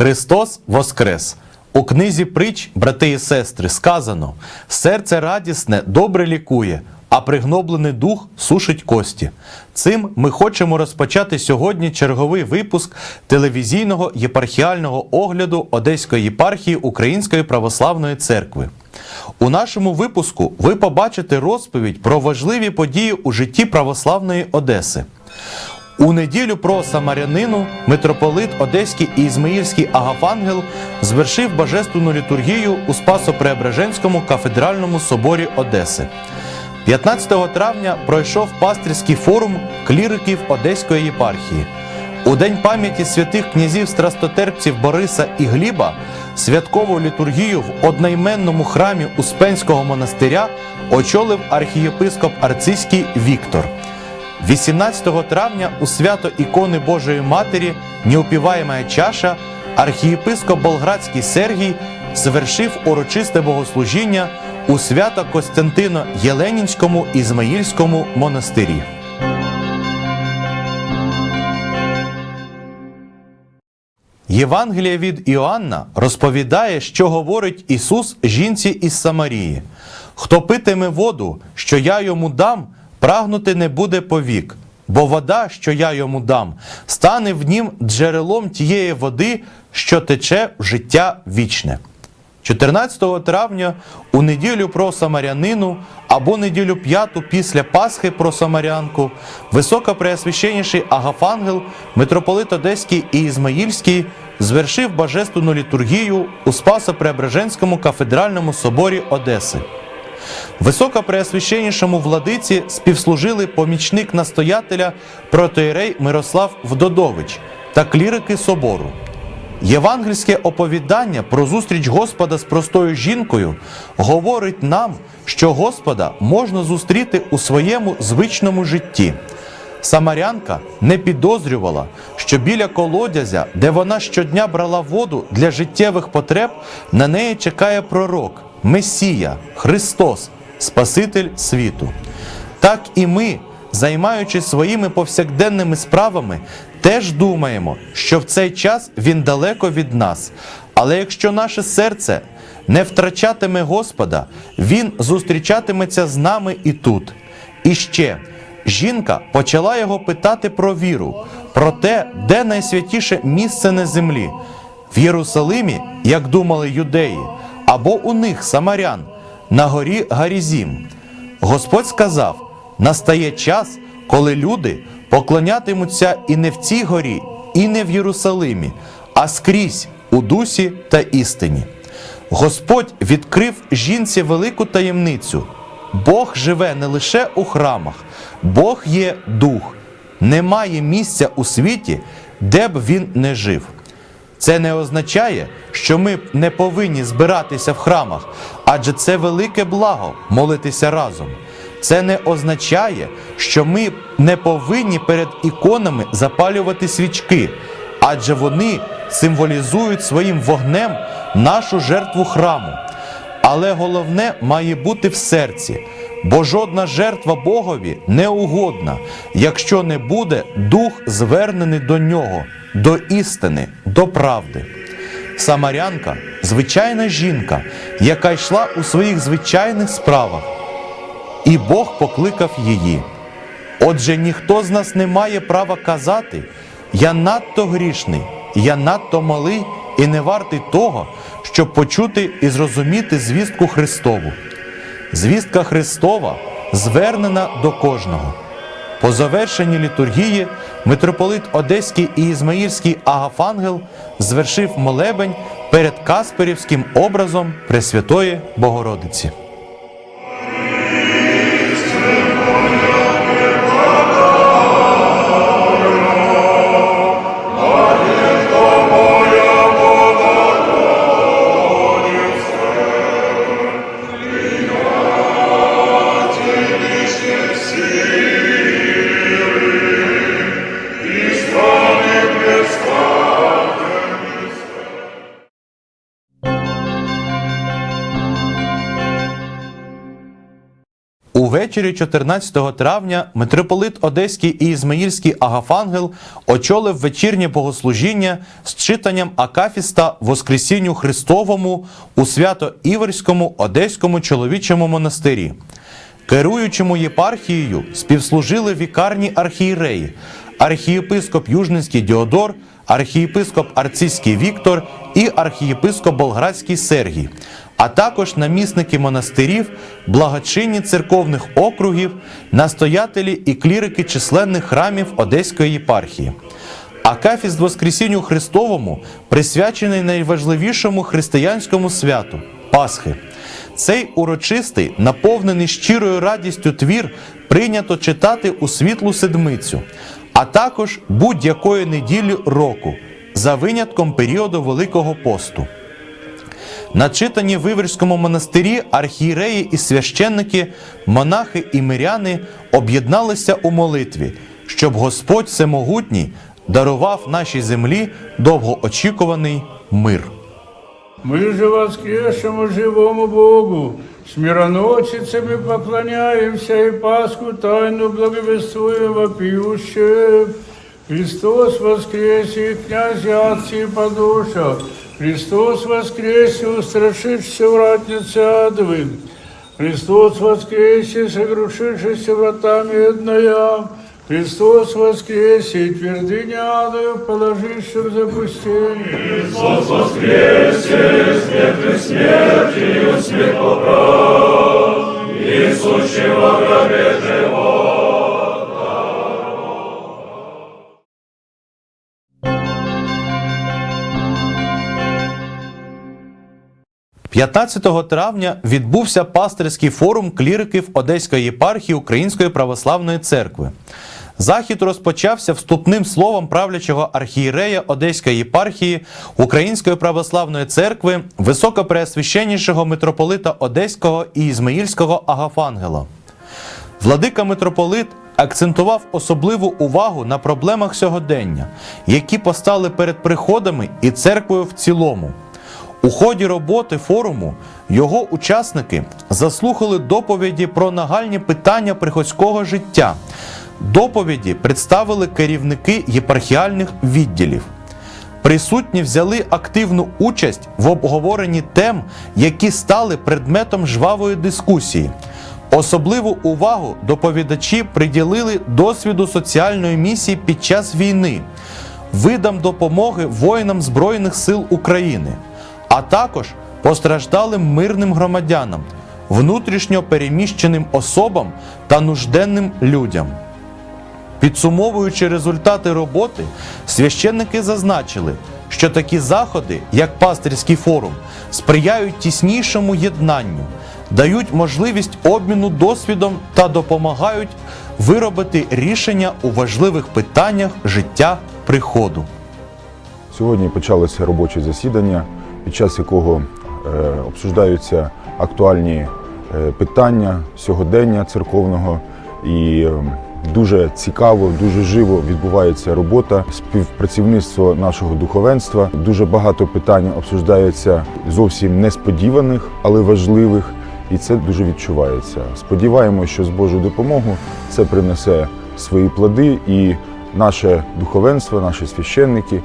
Христос Воскрес! У книзі притч, брати і сестри, сказано: серце радісне добре лікує, а пригноблений дух сушить кості. Цим ми хочемо розпочати сьогодні черговий випуск телевізійного єпархіального огляду Одеської єпархії Української православної церкви. У нашому випуску ви побачите розповідь про важливі події у житті православної Одеси. У неділю про Самарянину митрополит Одеський і Ізмаїльський Агафангел звершив божественну літургію у Спасо-Преображенському кафедральному соборі Одеси. 15 травня пройшов пастирський форум кліриків Одеської єпархії. У день пам'яті святих князів страстотерпців Бориса і Гліба святкову літургію в одноіменному храмі Успенського монастиря очолив архієпископ Арцизький Віктор. 18 травня у свято ікони Божої Матері Неупіваєма чаша архієпископ Болградський Сергій звершив урочисте богослужіння у свято Костянтино Єленінському Ізмаїльському монастирі. Євангелія від Іоанна розповідає, що говорить Ісус жінці із Самарії: Хто питиме воду, що я йому дам, прагнути не буде повік, бо вода, що я йому дам, стане в нім джерелом тієї води, що тече в життя вічне. 14 травня у неділю про Самарянину або неділю п'яту після Пасхи про Самарянку високопреосвященніший Агафангел, митрополит Одеський і Ізмаїльський звершив божественну літургію у Спасо-Преображенському кафедральному соборі Одеси. Високопреосвященнішому владиці співслужили помічник настоятеля протоєрей Мирослав Вдодович та клірики собору. Євангельське оповідання про зустріч Господа з простою жінкою говорить нам, що Господа можна зустріти у своєму звичному житті. Самарянка не підозрювала, що біля колодязя, де вона щодня брала воду для життєвих потреб, на неї чекає пророк, Месія, Христос, Спаситель світу. Так і ми, займаючись своїми повсякденними справами, теж думаємо, що в цей час Він далеко від нас. Але якщо наше серце не втрачатиме Господа, Він зустрічатиметься з нами і тут. І ще жінка почала його питати про віру, про те, де найсвятіше місце на землі. В Єрусалимі, як думали юдеї, або у них самарян, на горі Гарізім. Господь сказав: настає час, коли люди поклонятимуться і не в цій горі, і не в Єрусалимі, а скрізь у дусі та істині. Господь відкрив жінці велику таємницю. Бог живе не лише у храмах, Бог є дух. Немає місця у світі, де б він не жив. Це не означає, що ми не повинні збиратися в храмах, адже це велике благо молитися разом. Це не означає, що ми не повинні перед іконами запалювати свічки, адже вони символізують своїм вогнем нашу жертву храму. Але головне має бути в серці, бо жодна жертва Богові не угодна, якщо не буде дух звернений до нього, до істини, до правди. Самарянка звичайна жінка, яка йшла у своїх звичайних справах, і Бог покликав її. Отже, ніхто з нас не має права казати: я надто грішний, я надто малий і не вартий того, щоб почути і зрозуміти звістку Христову. Звістка Христова звернена до кожного. По завершенні літургії митрополит Одеський і Ізмаїльський Агафангел звершив молебень перед Касперівським образом Пресвятої Богородиці. Ввечері 14 травня митрополит Одеський і Ізмаїльський Агафангел очолив вечірнє богослужіння з читанням Акафіста Воскресінню Христовому у Свято-Іверському Одеському чоловічому монастирі. Керуючому єпархією співслужили вікарні архієреї, архієпископ Южненський Діодор, архієпископ Арцизький Віктор і архієпископ Болградський Сергій, а також намісники монастирів, благочинні церковних округів, настоятелі і клірики численних храмів Одеської єпархії. Акафіст Воскресінню Христовому присвячений найважливішому християнському святу Пасхи. Цей урочистий, наповнений щирою радістю твір прийнято читати у світлу седмицю, а також будь-якої неділі року, за винятком періоду Великого посту. Начитані в Іверському монастирі архієреї і священники, монахи і миряни об'єдналися у молитві, щоб Господь Всемогутній дарував нашій землі довгоочікуваний мир. Мы же воскресшему живому Богу, с поклоняемся и Пасху тайну благовествуем вопиюще. Христос воскресе, князь Отцы по душах, Христос воскресе, устрашившийся вратница адовым. Христос воскресе, согрушившийся вратами одная. Христос воскресе, и твердыня адою положивших в запустение. – 15 травня відбувся пастирський форум кліриків Одеської єпархії Української православної церкви. Захід розпочався вступним словом правлячого архієрея Одеської єпархії Української православної церкви високопреосвященнішого митрополита Одеського і Ізмаїльського Агафангела. Владика митрополит акцентував особливу увагу на проблемах сьогодення, які постали перед приходами і церквою в цілому. У ході роботи форуму його учасники заслухали доповіді про нагальні питання приходського життя. Доповіді представили керівники єпархіальних відділів. Присутні взяли активну участь в обговоренні тем, які стали предметом жвавої дискусії. Особливу увагу доповідачі приділили досвіду соціальної місії під час війни, видам допомоги воїнам Збройних сил України, а також постраждалим мирним громадянам, внутрішньо переміщеним особам та нужденним людям. Підсумовуючи результати роботи, священники зазначили, що такі заходи, як пастирський форум, сприяють тіснішому єднанню, дають можливість обміну досвідом та допомагають виробити рішення у важливих питаннях життя приходу. Сьогодні почалося робоче засідання, під час якого е, обсуждаються актуальні е, питання сьогодення церковного і е, дуже цікаво, дуже живо відбувається робота, співпрацівництво нашого духовенства. Дуже багато питань обсуждається зовсім несподіваних, але важливих, і це дуже відчувається. Сподіваємося, що з Божою допомогою це принесе свої плоди, і наше духовенство, наші священники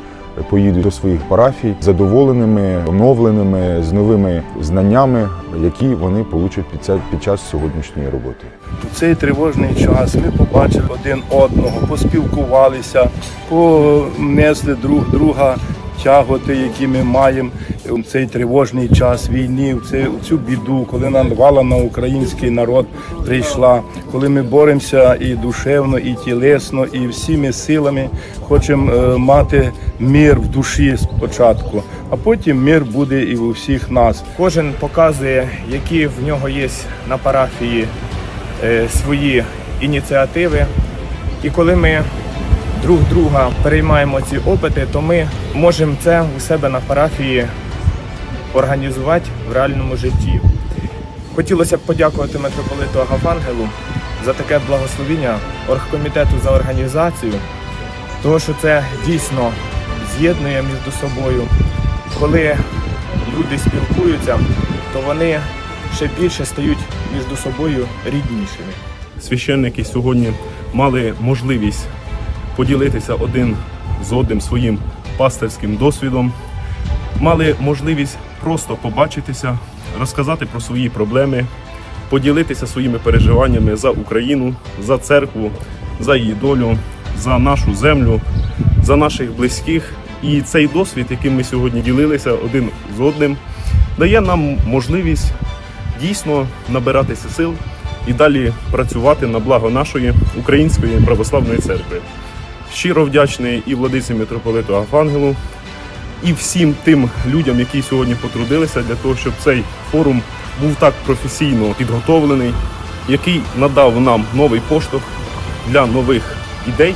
поїдуть до своїх парафій задоволеними, оновленими, з новими знаннями, які вони получать під ця- під час сьогоднішньої роботи. У цей тривожний час ми побачили один одного, поспілкувалися, понесли друг друга тяготи, які ми маємо у цей тривожний час війни, в у цю біду, коли навала на український народ прийшла, коли ми боремося і душевно, і тілесно, і всіми силами хочемо е, мати мир в душі спочатку, а потім мир буде і у всіх нас. Кожен показує, які в нього є на парафії е, свої ініціативи. І коли ми друг друга переймаємо ці опити, то ми можемо це у себе на парафії організувати в реальному житті. Хотілося б подякувати митрополиту Агафангелу за таке благословіння оргкомітету за організацію, тому що це дійсно з'єднує між собою. Коли люди спілкуються, то вони ще більше стають між собою ріднішими. священники сьогодні мали можливість поділитися один з одним своїм пастирським досвідом, мали можливість просто побачитися, розказати про свої проблеми, поділитися своїми переживаннями за Україну, за церкву, за її долю, за нашу землю, за наших близьких. І цей досвід, яким ми сьогодні ділилися один з одним, дає нам можливість дійсно набиратися сил і далі працювати на благо нашої української православної церкви. Щиро вдячний і владиці митрополиту Афангелу, і всім тим людям, які сьогодні потрудилися для того, щоб цей форум був так професійно підготовлений, який надав нам новий поштовх для нових ідей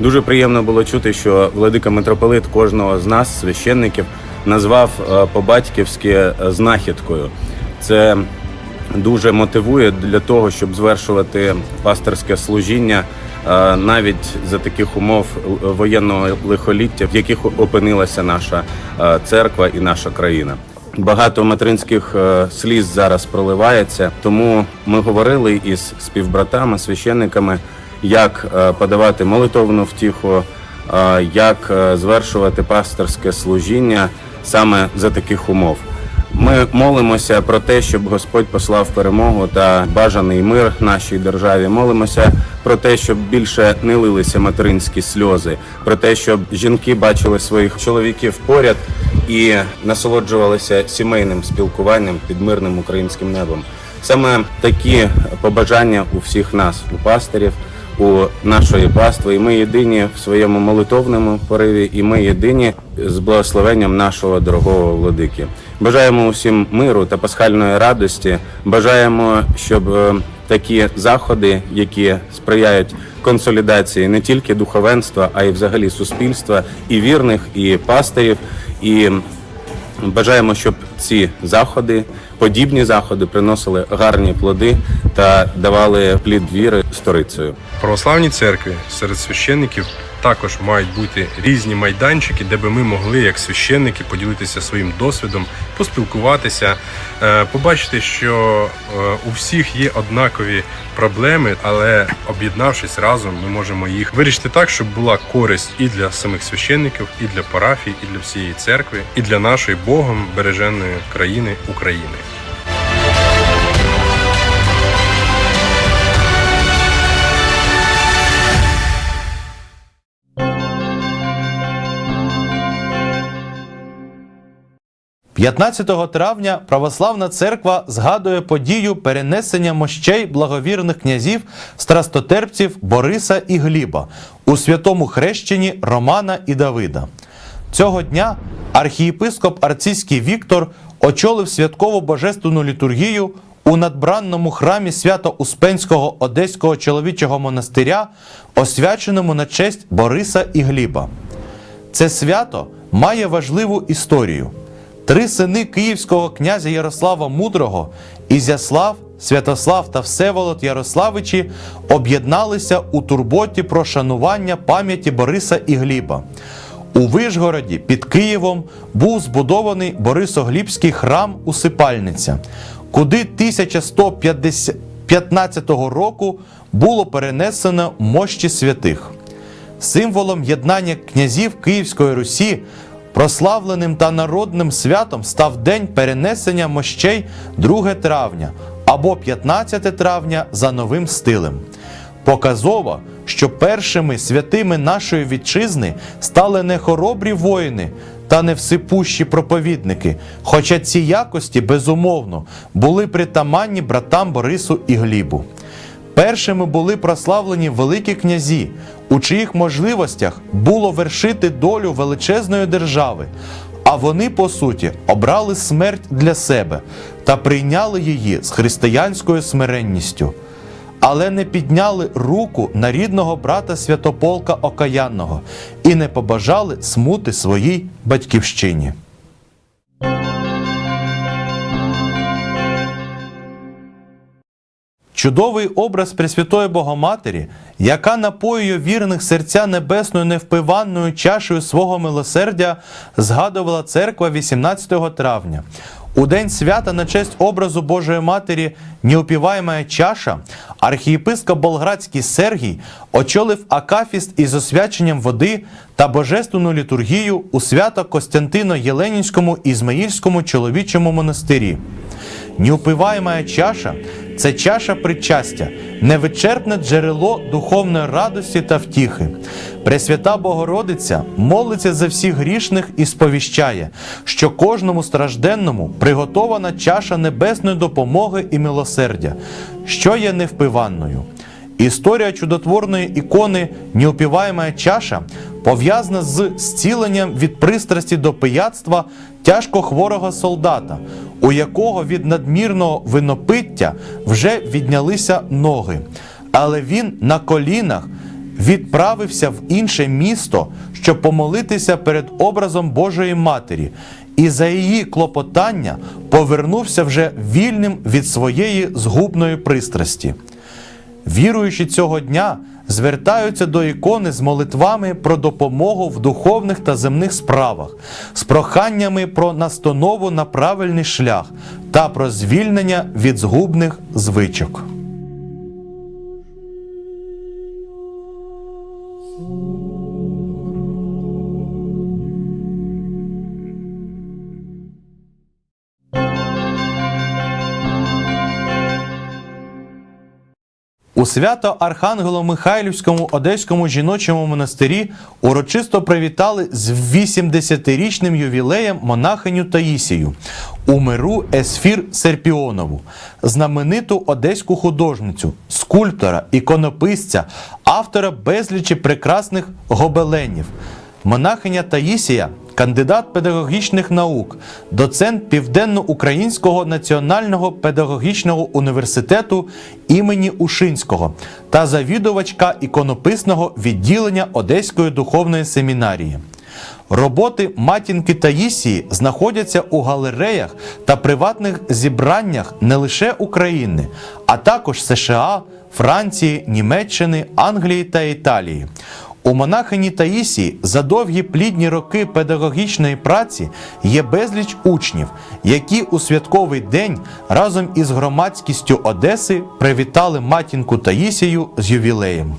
Дуже приємно було чути, що владика митрополит кожного з нас, священників, назвав е, по-батьківськи е, знахідкою. Це дуже мотивує для того, щоб звершувати пасторське служіння навіть за таких умов воєнного лихоліття, в яких опинилася наша е, церква і наша країна. Багато материнських е, сліз зараз проливається, тому ми говорили із співбратами, священниками, як е, подавати молитовну втіху, е, як е, звершувати пасторське служіння саме за таких умов. Ми молимося про те, щоб Господь послав перемогу та бажаний мир нашій державі. Молимося про те, щоб більше не лилися материнські сльози, про те, щоб жінки бачили своїх чоловіків поряд і насолоджувалися сімейним спілкуванням під мирним українським небом. Саме такі побажання у всіх нас, у пастирів, у нашої пастви, і ми єдині в своєму молитовному пориві, і ми єдині з благословенням нашого дорогого владики. Бажаємо усім миру та пасхальної радості. Бажаємо, щоб е, такі заходи, які сприяють консолідації не тільки духовенства, а й взагалі суспільства, і вірних, і пастирів, і Бажаємо, щоб ці заходи, подібні заходи, приносили гарні плоди та давали плід віри сторицею. Православній церкві серед священників також мають бути різні майданчики, де би ми могли, як священники, поділитися своїм досвідом, поспілкуватися, е, побачити, що е, у всіх є однакові проблеми, але об'єднавшись разом, ми можемо їх вирішити так, щоб була користь і для самих священників, і для парафій, і для всієї церкви, і для нашої Богом береженої країни України. – 15 травня Православна церква згадує подію перенесення мощей благовірних князів страстотерпців Бориса і Гліба у святому хрещенні Романа і Давида. Цього дня архієпископ Арцизький Віктор очолив святкову божественну літургію у надбранному храмі Свято-Успенського Одеського чоловічого монастиря, освяченому на честь Бориса і Гліба. Це свято має важливу історію. Три сини київського князя Ярослава Мудрого Ізяслав, Святослав та Всеволод Ярославичі об'єдналися у турботі про шанування пам'яті Бориса і Гліба. У Вишгороді під Києвом був збудований Борисоглібський храм Усипальниця, куди 1115 року було перенесено мощі святих. Символом єднання князів Київської Русі, прославленим та народним святом став день перенесення мощей 2 травня або 15 травня за новим стилем. Показово, що першими святими нашої вітчизни стали не хоробрі воїни та не всипущі проповідники, хоча ці якості, безумовно, були притаманні братам Борису і Глібу. Першими були прославлені великі князі, у чиїх можливостях було вершити долю величезної держави, а вони, по суті, обрали смерть для себе та прийняли її з християнською смиренністю, але не підняли руку на рідного брата Святополка Окаянного і не побажали смути своїй батьківщині. Чудовий образ Пресвятої Богоматері, яка напоює вірних серця небесною невпиванною чашею свого милосердя, згадувала церква 18 травня. У день свята на честь образу Божої Матері Неупіваєма чаша архієпископ Болградський Сергій очолив акафіст із освяченням води та божественну літургію у свято Костянтино Єленінському Ізмаїльському чоловічому монастирі. Неупиваєма чаша це чаша причастя, невичерпне джерело духовної радості та втіхи. Пресвята Богородиця молиться за всіх грішних і сповіщає, що кожному стражденному приготована чаша небесної допомоги і милосердя, що є невпиванною. Історія чудотворної ікони Неупіваєма чаша пов'язана з зціленням від пристрасті до пияцтва тяжко хворого солдата, у якого від надмірного винопиття вже віднялися ноги. Але він на колінах відправився в інше місто, щоб помолитися перед образом Божої Матері, і за її клопотання повернувся вже вільним від своєї згубної пристрасті. Віруючі цього дня звертаються до ікони з молитвами про допомогу в духовних та земних справах, з проханнями про настанову на правильний шлях та про звільнення від згубних звичок. У свято Архангело-Михайлівському Одеському жіночому монастирі урочисто привітали з 80-річним ювілеєм монахиню Таїсію у миру Есфір Серпіонову, знамениту одеську художницю, скульптора, іконописця, автора безлічі прекрасних гобеленів. Монахиня Таїсія кандидат педагогічних наук, доцент Південно-Українського національного педагогічного університету імені Ушинського та завідувачка іконописного відділення Одеської духовної семінарії. Роботи матінки Таїсії знаходяться у галереях та приватних зібраннях не лише України, а також США, Франції, Німеччини, Англії та Італії. У монахині Таїсії за довгі плідні роки педагогічної праці є безліч учнів, які у святковий день разом із громадськістю Одеси привітали матінку Таїсію з ювілеєм.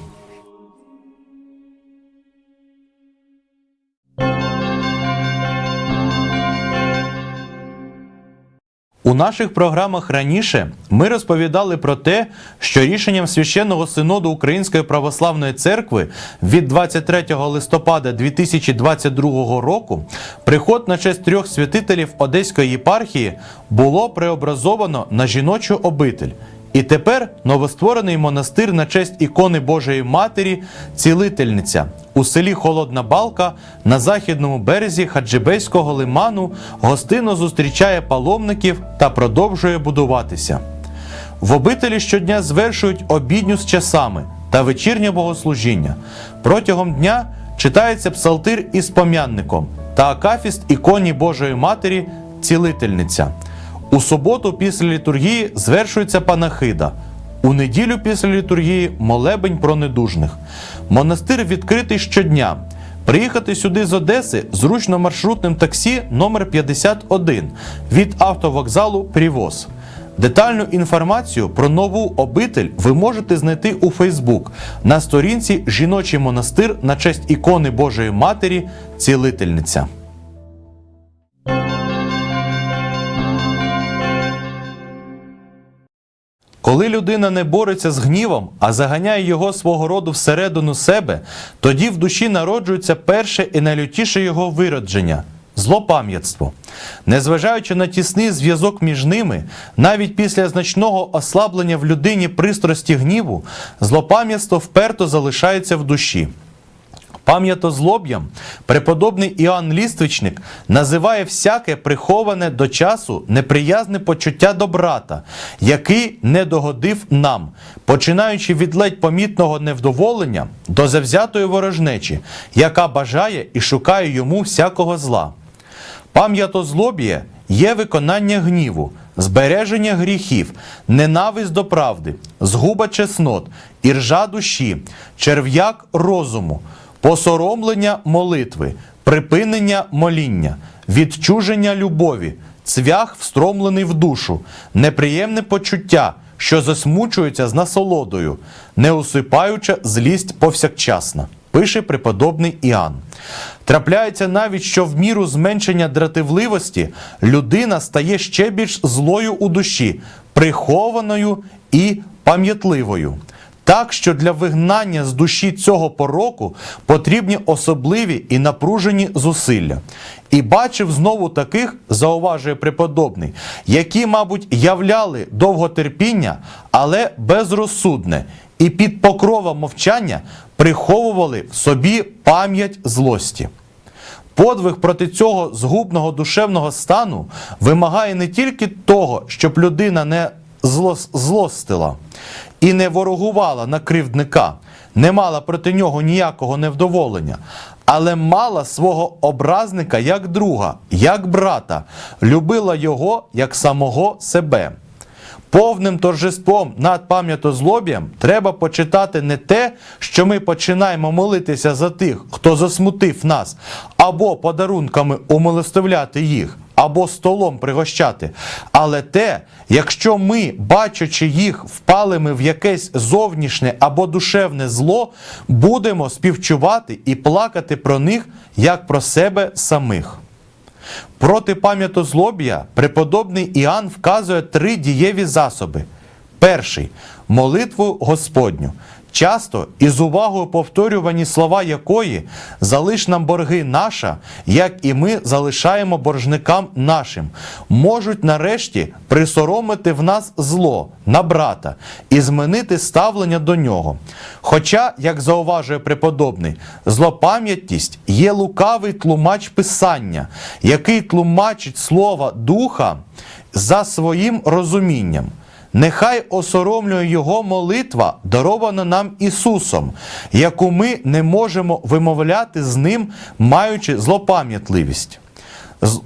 Наших програмах раніше ми розповідали про те, що рішенням священного синоду Української православної церкви від 23 листопада 2022 року приход на честь трьох святителів Одеської єпархії було преобразовано на жіночу обитель. І тепер новостворений монастир на честь ікони Божої Матері, цілительниця у селі Холодна Балка на західному березі Хаджибейського лиману гостинно зустрічає паломників та продовжує будуватися. В обителі щодня звершують обідню з часами та вечірнє богослужіння. Протягом дня читається псалтир із пом'янником та акафіст іконі Божої Матері, цілительниця. У суботу після літургії звершується панахида. У неділю після літургії молебень про недужних. Монастир відкритий щодня. Приїхати сюди з Одеси зручно маршрутним таксі номер 51 від автовокзалу Привоз. Детальну інформацію про нову обитель ви можете знайти у Фейсбук на сторінці Жіночий монастир на честь ікони Божої Матері Цілительниця. Коли людина не бореться з гнівом, а заганяє його свого роду всередину себе, тоді в душі народжується перше і найлютіше його виродження злопам'ятство. Незважаючи на тісний зв'язок між ними, навіть після значного ослаблення в людині пристрасті гніву, злопам'ятство вперто залишається в душі. Пам'ятозлоб'ям преподобний Іоанн Ліствичник називає всяке приховане до часу неприязне почуття до брата, який не догодив нам, починаючи від ледь помітного невдоволення до завзятої ворожнечі, яка бажає і шукає йому всякого зла. Пам'ятозлоб'є є виконання гніву, збереження гріхів, ненависть до правди, згуба чеснот, іржа душі, черв'як розуму, посоромлення молитви, припинення моління, відчуження любові, цвях встромлений в душу, неприємне почуття, що засмучується з насолодою, не усипаюча злість повсякчасна. Пише преподобний Іоанн. Трапляється навіть, що в міру зменшення дратівливості людина стає ще більш злою у душі, прихованою і пам'ятливою. Так що для вигнання з душі цього пороку потрібні особливі і напружені зусилля. І бачив знову таких, зауважує преподобний, які, мабуть, являли довготерпіння, але безрозсудне, і під покровом мовчання приховували в собі пам'ять злості. Подвиг проти цього згубного душевного стану вимагає не тільки того, щоб людина не злос- злостила і не ворогувала на кривдника, не мала проти нього ніякого невдоволення, але мала свого образника як друга, як брата, любила його як самого себе. Повним торжеством над пам'ятозлоб'ям треба почитати не те, що ми починаємо молитися за тих, хто засмутив нас, або подарунками умилостивляти їх, або столом пригощати, але те, якщо ми, бачачи їх, впалими в якесь зовнішнє або душевне зло, будемо співчувати і плакати про них як про себе самих. Проти пам'ятозлоб'я преподобний Іоанн вказує три дієві засоби. Перший молитву Господню. Часто і з увагою повторювані слова якої залиш нам борги наша, як і ми залишаємо боржникам нашим, можуть нарешті присоромити в нас зло на брата і змінити ставлення до нього. Хоча, як зауважує преподобний, злопам'ятність є лукавий тлумач писання, який тлумачить слова духа за своїм розумінням. Нехай осоромлює Його молитва, дарована нам Ісусом, яку ми не можемо вимовляти з Ним, маючи злопам'ятливість.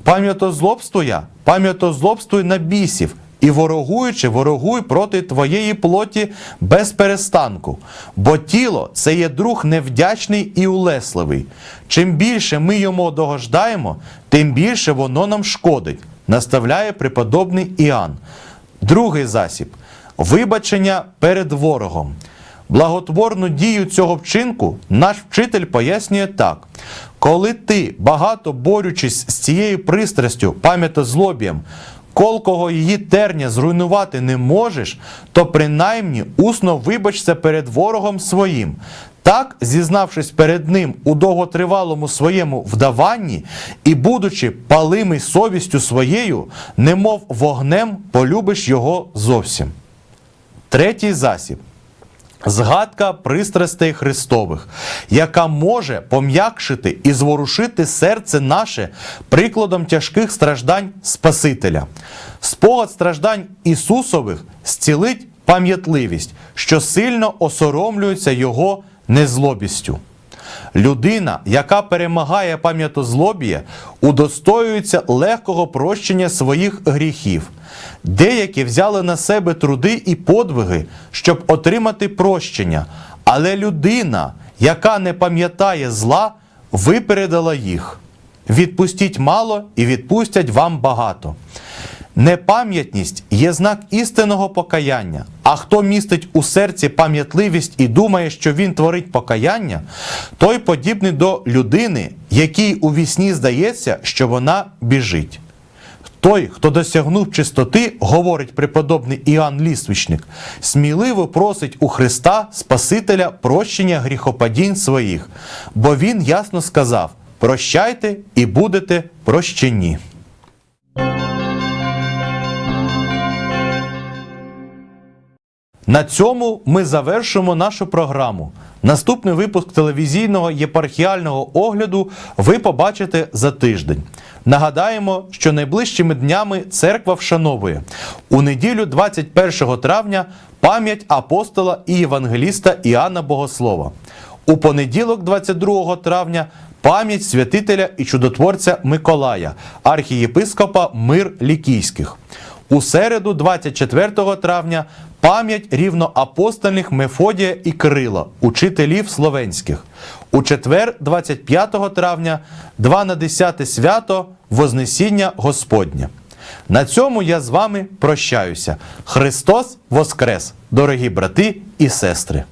Пам'ятозлобствуя, пам'ятозлобствуй на бісів, і ворогуючи, ворогуй проти твоєї плоті без перестанку. Бо тіло це є друг невдячний і улесливий. Чим більше ми йому догождаємо, тим більше воно нам шкодить, наставляє преподобний Іоанн. Другий засіб вибачення перед ворогом. Благотворну дію цього вчинку наш вчитель пояснює так: коли ти, багато борючись з цією пристрастю, пам'ятозлобієм, колкого її терня зруйнувати не можеш, то принаймні усно вибачся перед ворогом своїм. Так, зізнавшись перед ним у довготривалому своєму вдаванні і будучи палимий совістю своєю, немов вогнем полюбиш його зовсім. Третій засіб. Згадка пристрастей Христових, яка може пом'якшити і зворушити серце наше прикладом тяжких страждань Спасителя. Спогад страждань Ісусових зцілить пам'ятливість, що сильно осоромлюється Його незлобістю. Людина, яка перемагає пам'ятозлобіє, удостоюється легкого прощення своїх гріхів. Деякі взяли на себе труди і подвиги, щоб отримати прощення, але людина, яка не пам'ятає зла, випередила їх. Відпустіть мало і відпустять вам багато. Непам'ятність є знак істинного покаяння. А хто містить у серці пам'ятливість і думає, що він творить покаяння, той подібний до людини, якій у вісні здається, що вона біжить. Той, хто досягнув чистоти, говорить преподобний Іоанн Ліствичник, сміливо просить у Христа Спасителя прощення гріхопадінь своїх, бо Він ясно сказав: прощайте і будете прощені. На цьому ми завершимо нашу програму. Наступний випуск телевізійного єпархіального огляду ви побачите за тиждень. Нагадаємо, що найближчими днями церква вшановує у неділю 21 травня пам'ять апостола і євангеліста Іоанна Богослова. У понеділок, 22 травня, пам'ять святителя і чудотворця Миколая, архієпископа Мир Лікійських. У середу, 24 травня, пам'ять рівно апостольних Мефодія і Кирила, учителів словенських. У четвер, 25 травня, 2 на 10 свято Вознесіння Господнє. На цьому я з вами прощаюся. Христос Воскрес, дорогі брати і сестри!